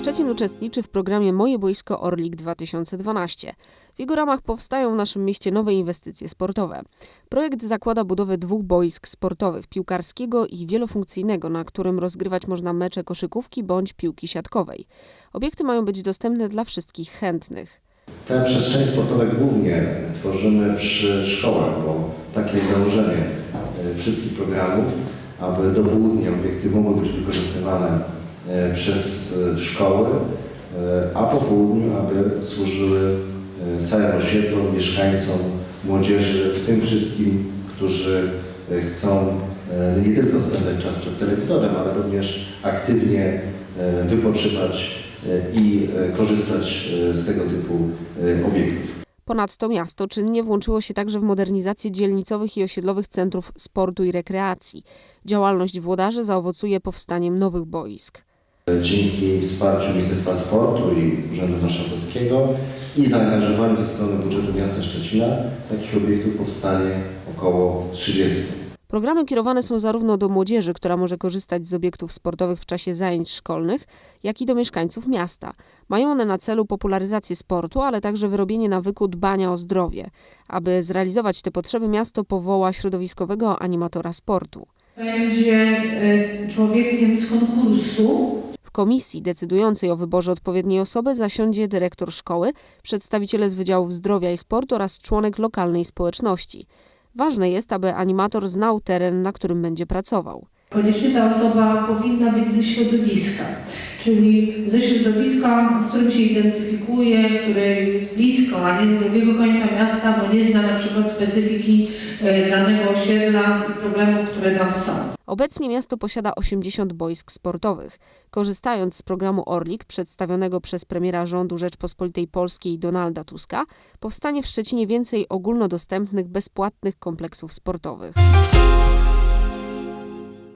Szczecin uczestniczy w programie Moje Boisko Orlik 2012. W jego ramach powstają w naszym mieście nowe inwestycje sportowe. Projekt zakłada budowę dwóch boisk sportowych, piłkarskiego i wielofunkcyjnego, na którym rozgrywać można mecze koszykówki bądź piłki siatkowej. Obiekty mają być dostępne dla wszystkich chętnych. Te przestrzenie sportowe głównie tworzymy przy szkołach, bo takie jest założenie e, wszystkich programów, aby do południa obiekty mogły być wykorzystywane przez e, szkoły, e, a po południu, aby służyły e, całym osiedlom, mieszkańcom, młodzieży, tym wszystkim, którzy e, chcą e, nie tylko spędzać czas przed telewizorem, ale również aktywnie e, wypoczywać e, i e, korzystać e, z tego typu e, obiektów. Ponadto miasto czynnie włączyło się także w modernizację dzielnicowych i osiedlowych centrów sportu i rekreacji. Działalność włodarzy zaowocuje powstaniem nowych boisk. Dzięki wsparciu Ministerstwa Sportu i Urzędu Marszałkowskiego i zaangażowaniu ze strony budżetu miasta Szczecina takich obiektów powstanie około 30. Programy kierowane są zarówno do młodzieży, która może korzystać z obiektów sportowych w czasie zajęć szkolnych, jak i do mieszkańców miasta. Mają one na celu popularyzację sportu, ale także wyrobienie nawyku dbania o zdrowie. Aby zrealizować te potrzeby, miasto powoła środowiskowego animatora sportu. Będzie e, człowiekiem z konkursu. W komisji decydującej o wyborze odpowiedniej osoby zasiądzie dyrektor szkoły, przedstawiciele z Wydziałów Zdrowia i Sportu oraz członek lokalnej społeczności. Ważne jest, aby animator znał teren, na którym będzie pracował. Koniecznie ta osoba powinna być ze środowiska, czyli ze środowiska, z którym się identyfikuje, który jest blisko, a nie z drugiego końca miasta, bo nie zna na przykład specyfiki e, danego osiedla i problemów, które tam są. Obecnie miasto posiada 80 boisk sportowych. Korzystając z programu Orlik przedstawionego przez premiera rządu Rzeczpospolitej Polskiej Donalda Tuska, powstanie w Szczecinie więcej ogólnodostępnych, bezpłatnych kompleksów sportowych.